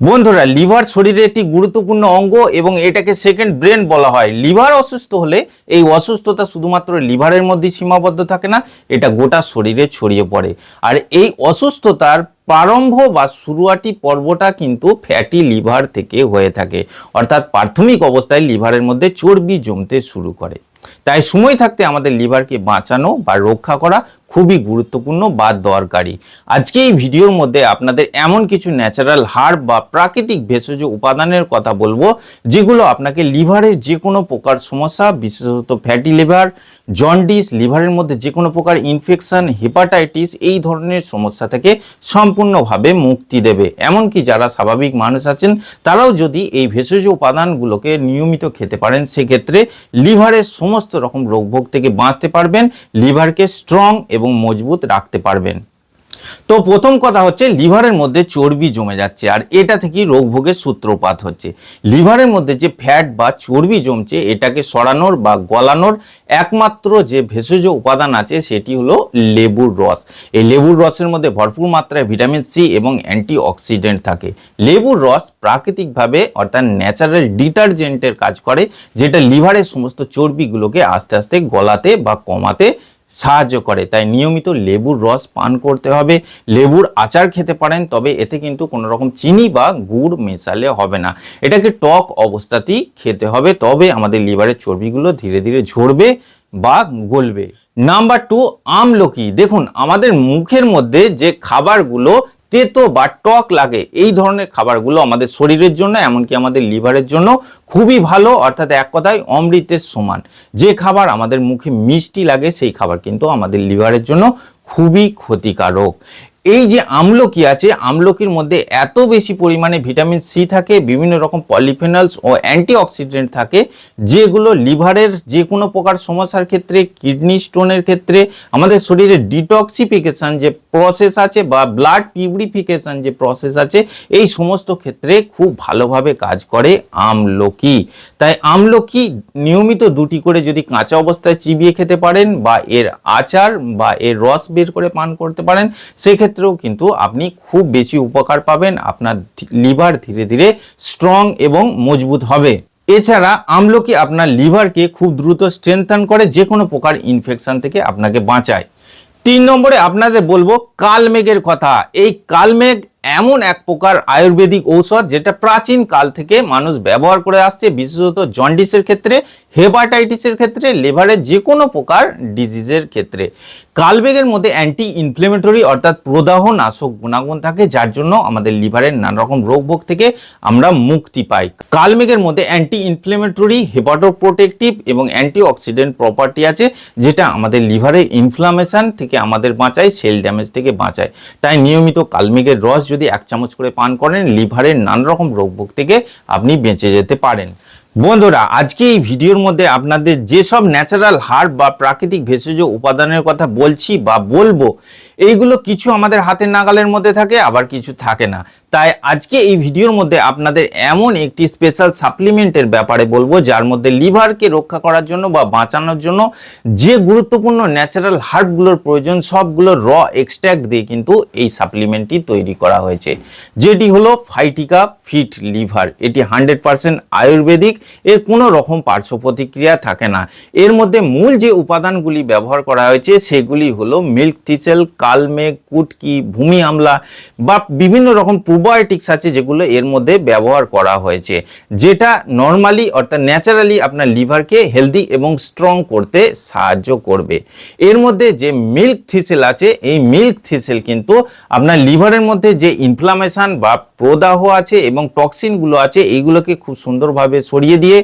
বন্ধুরা, লিভার শরীরের একটি গুরুত্বপূর্ণ অঙ্গ এবং এটাকে সেকেন্ড ব্রেন বলা হয়। লিভার অসুস্থ হলে এই অসুস্থতা শুধুমাত্র লিভারের মধ্যে সীমাবদ্ধ থাকে না, এটা গোটা শরীরে ছড়িয়ে পড়ে। আর এই অসুস্থতার প্রারম্ভ বা শুরুয়াটি পর্বটা কিন্তু ফ্যাটি লিভার থেকে হয়ে থাকে। অর্থাৎ প্রাথমিক অবস্থায় লিভারের মধ্যে চর্বি জমতে শুরু করে। তাই সময় থাকতে আমাদের লিভারকে বাঁচানো বা রক্ষা করা খুবই গুরুত্বপূর্ণ বা দরকারি। আজকে এই ভিডিওর মধ্যে আপনাদের এমন কিছু ন্যাচারাল হার্ব বা প্রাকৃতিক ভেষজ উপাদানের কথা বলব, যেগুলো আপনাকে লিভারের যে কোনো প্রকার সমস্যা, বিশেষত ফ্যাটি লিভার জন্ডিস লিভারের মধ্যে যে কোনো প্রকার ইনফেকশন হেপাটাইটিস এই ধরনের সমস্যা থেকে সম্পূর্ণভাবে মুক্তি দেবে। এমনকি যারা স্বাভাবিক মানুষ আছেন, তারাও যদি এই ভেষজ উপাদানগুলোকে নিয়মিত খেতে পারেন, সেক্ষেত্রে লিভারের সমস্ত রকম রোগভোগ থেকে বাঁচতে পারবেন। লিভারকে স্ট্রং এবং মজবুত রাখতে পারবেন। তো প্রথম কথা হচ্ছে, লিভারের মধ্যে চর্বি জমে যাচ্ছে, আর এটা থেকেই রোগভোগের সূত্রপাত হচ্ছে। লিভারের মধ্যে যে ফ্যাট বা চর্বি জমছে, এটাকে সরানোর বা গলানোর একমাত্র যে ভেষজ উপাদান আছে, সেটি হলো লেবুর রস। এই লেবুর রসের মধ্যে ভরপুর মাত্রায় ভিটামিন সি এবং অ্যান্টিঅক্সিডেন্ট থাকে। লেবুর রস প্রাকৃতিকভাবে অর্থাৎ ন্যাচারাল ডিটারজেন্টের কাজ করে, যেটা লিভারের সমস্ত চর্বিগুলোকে আস্তে আস্তে গলাতে বা কমাতে সাহায্য করে। তাই নিয়মিত লেবুর রস পান করতে হবে। লেবুর আচার খেতে পারেন, তবে এতে কিন্তু কোনো রকম চিনি বা গুড় মেশালে হবে না। এটাকে টক অবস্থাতেই খেতে হবে, তবে আমাদের লিভারের চর্বিগুলো ধীরে ধীরে ঝরবে বা গলবে। নাম্বার টু, আমলকি। দেখুন, আমাদের মুখের মধ্যে যে খাবারগুলো তেতো বা টক লাগে। এই ধরনের খাবারগুলো আমাদের শরীরের জন্য, এমনকি আমাদের লিভারের জন্য খুবই ভালো, অর্থাৎ এক কথায় অমৃতের সমান। যে খাবার আমাদের মুখে মিষ্টি লাগে, সেই খাবার কিন্তু আমাদের লিভারের জন্য খুবই ক্ষতিকারক। এই যে আমলকি আছে, আমলকির মধ্যে এত বেশি পরিমাণে ভিটামিন সি থাকে, বিভিন্ন রকম পলিফেনলস ও অ্যান্টিঅক্সিডেন্ট থাকে, যেগুলো লিভারের যে কোনো প্রকার সমস্যার ক্ষেত্রে, কিডনি স্টোনের ক্ষেত্রে, আমাদের শরীরে ডিটক্সিফিকেশন যে প্রসেস আছে বা ব্লাড পিউরিফিকেশন যে প্রসেস আছে, এই সমস্ত ক্ষেত্রে খুব ভালোভাবে কাজ করে আমলকি। তাই আমলকি নিয়মিত দুটি করে যদি কাঁচা অবস্থায় চিবিয়ে খেতে পারেন বা এর আচার বা এর রস বের করে পান করতে পারেন, সেক্ষেত্রেও কিন্তু আপনি খুব বেশি উপকার পাবেন, আপনার লিভার ধীরে ধীরে স্ট্রং এবং মজবুত হবে। এছাড়া আমলকি আপনার লিভারকে খুব দ্রুত স্ট্রেংথান করে যে কোনো প্রকার ইনফেকশন থেকে আপনাকে বাঁচায়। তিন নম্বরে আপনাদের বলব কালমেঘের কথা। এই কালমেঘ এমন এক প্রকার আয়ুর্বেদিক ঔষধ যেটা প্রাচীন কাল থেকে মানুষ ব্যবহার করে আসছে, বিশেষত জন্ডিসের ক্ষেত্রে, হেপাটাইটিসের ক্ষেত্রে লেভারের যে কোনো প্রকার ডিজিজের ক্ষেত্রে। কালবেগের মধ্যে অ্যান্টি ইনফ্লেমেটরি অর্থাৎ প্রদাহ নাশক গুণাগুণ থাকে, যার জন্য আমাদের লিভারের নানা রকম রোগভোগ থেকে আমরা মুক্তি পাই। কালমেঘের মধ্যে অ্যান্টি ইনফ্লেমেটরি হেপাটোপ্রোটেকটিভ এবং অ্যান্টি অক্সিডেন্ট প্রপার্টি আছে, যেটা আমাদের লিভারের ইনফ্লামেশন থেকে আমাদের বাঁচায় সেল ড্যামেজ থেকে বাঁচায়। তাই নিয়মিত কালমেঘের রস যদি এক চামচ করে পান করেন, লিভারের নানা রকম রোগ থেকে আপনি বেঁচে যেতে পারেন। বন্ধুরা, আজকে এই ভিডিওর মধ্যে আপনাদের যেসব ন্যাচারাল হার্ব বা প্রাকৃতিক ভেষজ উপাদানের কথা বলছি বা বলব, এইগুলো কিছু আমাদের হাতের নাগালের মধ্যে থাকে, আবার কিছু থাকে না। তাই আজকে এই ভিডিওর মধ্যে আপনাদের এমন একটি স্পেশাল সাপ্লিমেন্টের ব্যাপারে বলব, যার মধ্যে লিভারকে রক্ষা করার জন্য বা বাঁচানোর জন্য যে গুরুত্বপূর্ণ ন্যাচারাল হার্বগুলোর প্রয়োজন, সবগুলো র এক্সট্র্যাক্ট দিয়ে কিন্তু এই সাপ্লিমেন্টটি তৈরি করা হয়েছে। যেটি হলো ফাইটিকা ফিট লিভার এটি হান্ড্রেড পার্সেন্ট আয়ুর্বেদিক এর কোনো রকম পার্শ্ব প্রতিক্রিয়া থাকে না। এর মধ্যে মূল যে উপাদানগুলি ব্যবহার করা হয়েছে, সেগুলি হলো মিল্ক থিসেল কালমেঘ কুটকি, ভূমি আমলা বা বিভিন্ন রকম প্রোবায়োটিক্স আছে যেগুলো এর মধ্যে ব্যবহার করা হয়েছে। যেটা নর্মালি অর্থাৎ ন্যাচারালি আপনার লিভারকে হেলদি এবং স্ট্রং করতে সাহায্য করবে। এর মধ্যে যে মিল্ক থিসেল আছে, এই মিল্ক থিসেল কিন্তু আপনার লিভারের মধ্যে যে ইনফ্লামেশন বা প্রদাহ আছে এবং টক্সিনগুলো আছে, এইগুলোকে খুব সুন্দরভাবে সরিয়ে দিয়ে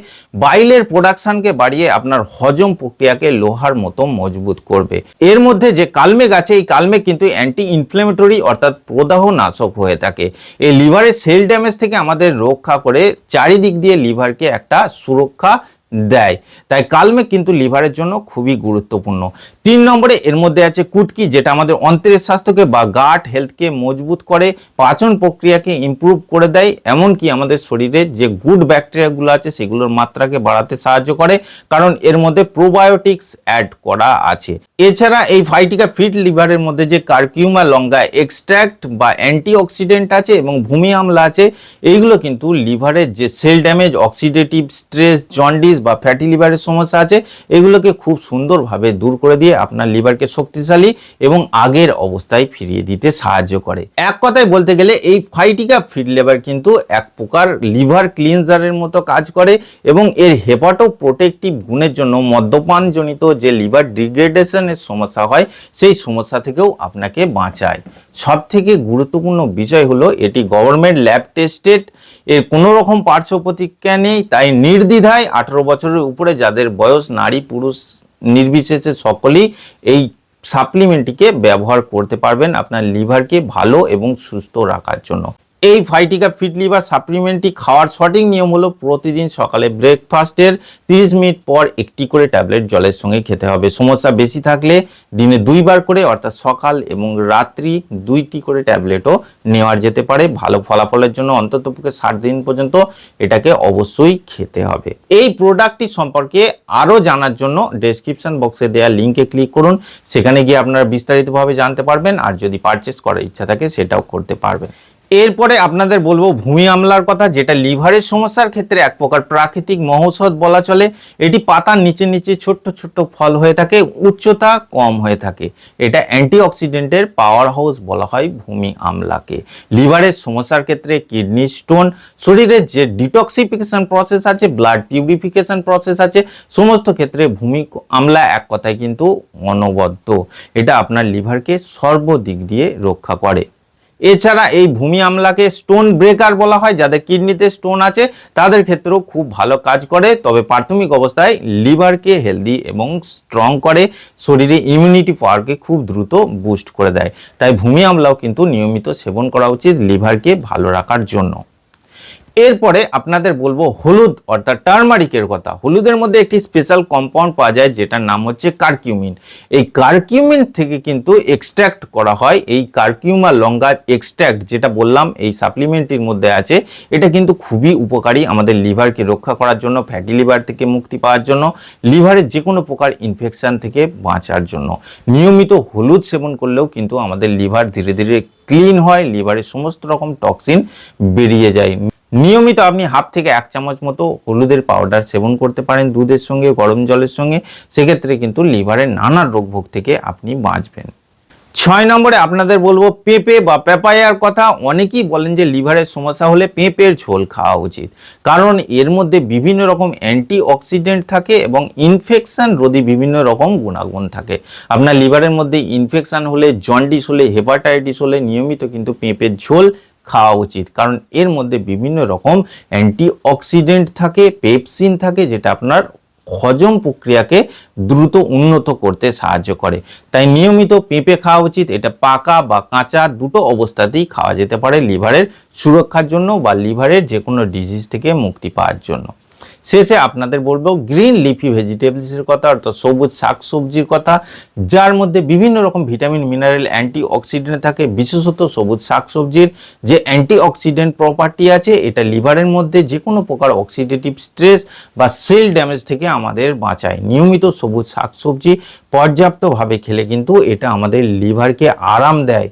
বাইলের প্রোডাকশানকে বাড়িয়ে আপনার হজম প্রক্রিয়াকে লোহার মতো মজবুত করবে। এর মধ্যে যে কালমেঘ আছে, এই কালমেঘ কিন্তু অ্যান্টি ইনফ্লেমেটরি অর্থাৎ প্রদাহ নাশক হয়ে থাকে। এই লিভারের সেল ড্যামেজ থেকে আমাদের রক্ষা করে চারিদিক দিয়ে লিভারকে একটা সুরক্ষা দেয়। তাই কালমেঘ কিন্তু লিভারের জন্য খুবই গুরুত্বপূর্ণ। তিন নম্বরে এর মধ্যে আছে কুটকি, যেটা আমাদের অন্তরের স্বাস্থ্যকে বা গাট হেলথকে মজবুত করে, পাচন প্রক্রিয়াকে ইমপ্রুভ করে দেয়, এমনকি আমাদের শরীরে যে গুড ব্যাকটেরিয়াগুলো আছে, সেগুলোর মাত্রাকে বাড়াতে সাহায্য করে, কারণ এর মধ্যে প্রোবায়োটিক্স অ্যাড করা আছে। এছাড়া এই ফাইটিকা ফিট লিভারের মধ্যে যে কার্কিউমা লঙ্গা এক্সট্র্যাক্ট বা অ্যান্টিঅক্সিডেন্ট আছে এবং ভূমি আমলা আছে, এইগুলো কিন্তু লিভারের যে cell damage oxidative stress jaundice বা ফ্যাটি লিভারের সমস্যা আছে, এগুলোকে খুব সুন্দরভাবে দূর করে দিয়ে আপনার লিভারকে শক্তিশালী এবং আগের অবস্থায় ফিরিয়ে দিতে সাহায্য করে। এক কথায় বলতে গেলে এই ফাইটিকা ফিট লিভার কিন্তু এক প্রকার লিভার ক্লিনজারের মতো কাজ করে এবং এর হেপাটো প্রোটেকটিভ গুণের জন্য মদ্যপানজনিত যে লিভার ডিগ্রেডেশনের সমস্যা হয়, সেই সমস্যা থেকেও আপনাকে বাঁচায়। সব থেকে গুরুত্বপূর্ণ বিষয় হলো এটি গভর্নমেন্ট ল্যাব টেস্টেড এর কোনো রকম পার্শ্ব প্রতিক্রিয়া নেই, তাই নির্দ্বিধায় আঠারো বছরের উপরে যাদের বয়স, নারী, পুরুষ নির্বিশেষে সকলেই এই সাপ্লিমেন্টটিকে ব্যবহার করতে পারবেন আপনার লিভারকে ভালো এবং সুস্থ রাখার জন্য। এই ফাইটিকা ফিট লিভার সাপ্লিমেন্টটি খাওয়ার সঠিক নিয়ম হলো প্রতিদিন সকালে ব্রেকফাস্টের 30 মিনিট পর একটি করে ট্যাবলেট জলের সঙ্গে খেতে হবে। সমস্যা বেশি থাকলে দিনে দুইবার করে, অর্থাৎ সকাল এবং রাত্রি দুইটি করে ট্যাবলেটও নেওয়া যেতে পারে। ভালো ফলাফলের জন্য অন্ততপক্ষে ষাট দিন পর্যন্ত এটাকে অবশ্যই খেতে হবে। এই প্রোডাক্টটি সম্পর্কে আরও জানার জন্য ডেসক্রিপশন বক্সে দেওয়া লিঙ্কে ক্লিক করুন। সেখানে গিয়ে আপনারা বিস্তারিতভাবে জানতে পারবেন। আর যদি পারচেস করার ইচ্ছা থাকে, সেটাও করতে পারবেন। এরপরে আপনাদের বলব ভূমি আমলার কথা, যেটা লিভারের সমস্যার ক্ষেত্রে এক প্রকার প্রাকৃতিক মহৌষধ বলা চলে। এটি পাতার নিচে নিচে ছোট্ট ছোট্ট ফল হয়ে থাকে, উচ্চতা কম হয়ে থাকে। এটা অ্যান্টিঅক্সিডেন্টের পাওয়ার হাউস বলা হয় ভূমি আমলাকে লিভারের সমস্যার ক্ষেত্রে কিডনি স্টোন, শরীরের যে ডিটক্সিফিকেশন প্রসেস আছে ব্লাড পিউরিফিকেশন প্রসেস আছে, সমস্ত ক্ষেত্রে ভূমি আমলা এক কথায় কিন্তু অনবদ্য। এটা আপনার লিভারকে সর্বদিক দিয়ে রক্ষা করে। এছাড়া এই ভূমি আমলাকে স্টোন ব্রেকার বলা হয়, যাদের কিডনিতে স্টোন আছে, তাদের ক্ষেত্রেও খুব ভালো কাজ করে। তবে প্রাথমিক অবস্থায় লিভারকে হেলদি এবং স্ট্রং করে, শরীরে ইমিউনিটি পাওয়ারকে খুব দ্রুত বুস্ট করে দেয়। তাই ভূমি আমলাও কিন্তু নিয়মিত সেবন করা উচিত লিভারকে ভালো রাখার জন্য। এরপরে আপনাদের বলব হলুদ, অর্থাৎ টার্মারিকের কথা। হলুদের মধ্যে একটি স্পেশাল কম্পাউন্ড পাওয়া যায়, যেটার নাম হচ্ছে কার্কিউমিন। এই কার্কিউমিন থেকে কিন্তু এক্সট্র্যাক্ট করা হয়, এই কার্কিউমা লঙ্গা এক্সট্র্যাক্ট যেটা বললাম, এই সাপ্লিমেন্টটির মধ্যে আছে। এটা কিন্তু খুবই উপকারী আমাদের লিভারকে রক্ষা করার জন্য ফ্যাটি লিভার থেকে মুক্তি পাওয়ার জন্য লিভারের যে কোনো প্রকার ইনফেকশন থেকে বাঁচার জন্য। নিয়মিত হলুদ সেবন করলেও কিন্তু আমাদের লিভার ধীরে ধীরে ক্লিন হয় লিভারের সমস্ত রকম টক্সিন বেরিয়ে যায়। নিয়মিত আপনি হাফ থেকে এক চামচ মতো হলুদের পাউডার সেবন করতে পারেন দুধের সঙ্গে, গরম জলের সঙ্গে। সেক্ষেত্রে কিন্তু লিভারের নানা রোগভোগ থেকে আপনি বাঁচবেন। ছয় নম্বরে আপনাদের বলব পেঁপে বা পেপায়ার কথা। অনেকেই বলেন যে লিভারের সমস্যা হলে পেঁপের ঝোল খাওয়া উচিত। কারণ এর মধ্যে বিভিন্ন রকম অ্যান্টি অক্সিডেন্ট থাকে এবং ইনফেকশান রোধী বিভিন্ন রকম গুণাগুণ থাকে। আপনার লিভারের মধ্যে ইনফেকশান হলে জন্ডিস হলে হেপাটাইটিস হলে নিয়মিত কিন্তু পেঁপের ঝোল খাওয়া উচিত। কারণ এর মধ্যে বিভিন্ন রকম অ্যান্টিঅক্সিডেন্ট থাকে, পেপসিন থাকে, যেটা আপনার হজম প্রক্রিয়াকে দ্রুত উন্নত করতে সাহায্য করে। তাই নিয়মিত পেঁপে খাওয়া উচিত, এটা পাকা বা কাঁচা দুটো অবস্থাতেই খাওয়া যেতে পারে লিভারের সুরক্ষার জন্য বা লিভারের যে কোনো ডিজিজ থেকে মুক্তি পাওয়ার জন্য। শেষে আপনাদের বলব গ্রিন লিফি ভেজিটেবলসের কথা, অর্থাৎ সবুজ শাক সবজির কথা, যার মধ্যে বিভিন্ন রকম ভিটামিন মিনারেল অ্যান্টি অক্সিডেন্ট থাকে, বিশেষত সবুজ শাক সবজির যে অ্যান্টি অক্সিডেন্ট প্রপার্টি আছে, এটা লিভারের মধ্যে যে কোনো প্রকার অক্সিডেটিভ স্ট্রেস বা সেল ড্যামেজ থেকে আমাদের বাঁচায়। নিয়মিত সবুজ শাকসবজি পর্যাপ্তভাবে খেলে কিন্তু এটা আমাদের লিভারকে আরাম দেয়,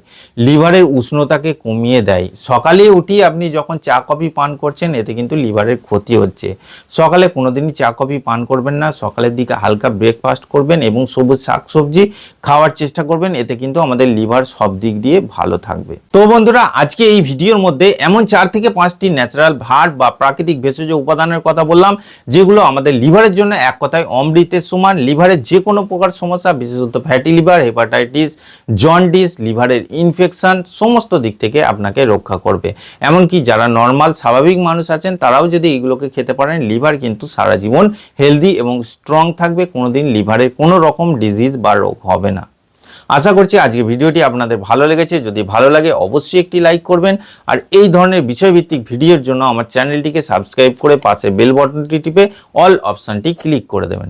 লিভারের উষ্ণতাকে কমিয়ে দেয়। সকালে উঠি আপনি যখন চা, কফি, পান করছেন, এতে কিন্তু লিভারের ক্ষতি হচ্ছে। সকালে কোনোদিনই চা, কফি, পান করবেন না, সকালের দিকে হালকা ব্রেকফাস্ট করবেন এবং সবুজ শাকসবজি খাওয়ার চেষ্টা করবেন, এতে কিন্তু আমাদের লিভার সব দিক দিয়ে ভালো থাকবে। তো বন্ধুরা, আজকে এই ভিডিওর মধ্যে এমন চার থেকে পাঁচটি ন্যাচারাল ভাট বা প্রাকৃতিক ভেষজ উপাদানের কথা বললাম, যেগুলো আমাদের লিভারের জন্য এক কথায় অমৃতের সমান, লিভারের যে কোনো প্রকার সমস্যা, বিশেষত ফ্যাটি লিভার হেপাটাইটিস জন্ডিস লিভারের ইনফেকশন সমস্ত দিক থেকে আপনাকে রক্ষা করবে। এমনকি যারা নর্মাল স্বাভাবিক মানুষ আছেন, তারাও যদি এগুলোকে খেতে পারেন লিভার কিন্তু সারা জীবন হেলদি এবং স্ট্রং থাকবে, কোনোদিন লিভারের কোনো রকম ডিজিজ বা রোগ হবে না। আশা করছি আজকে ভিডিওটি আপনাদের ভালো লেগেছে। যদি ভালো লাগে, অবশ্যই একটি লাইক করবেন। আর এই ধরনের বিষয়ভিত্তিক ভিডিওর জন্য আমার চ্যানেলটিকে সাবস্ক্রাইব করে পাশে বেল বাটনটি টিপে অল অপশানটি ক্লিক করে দেবেন।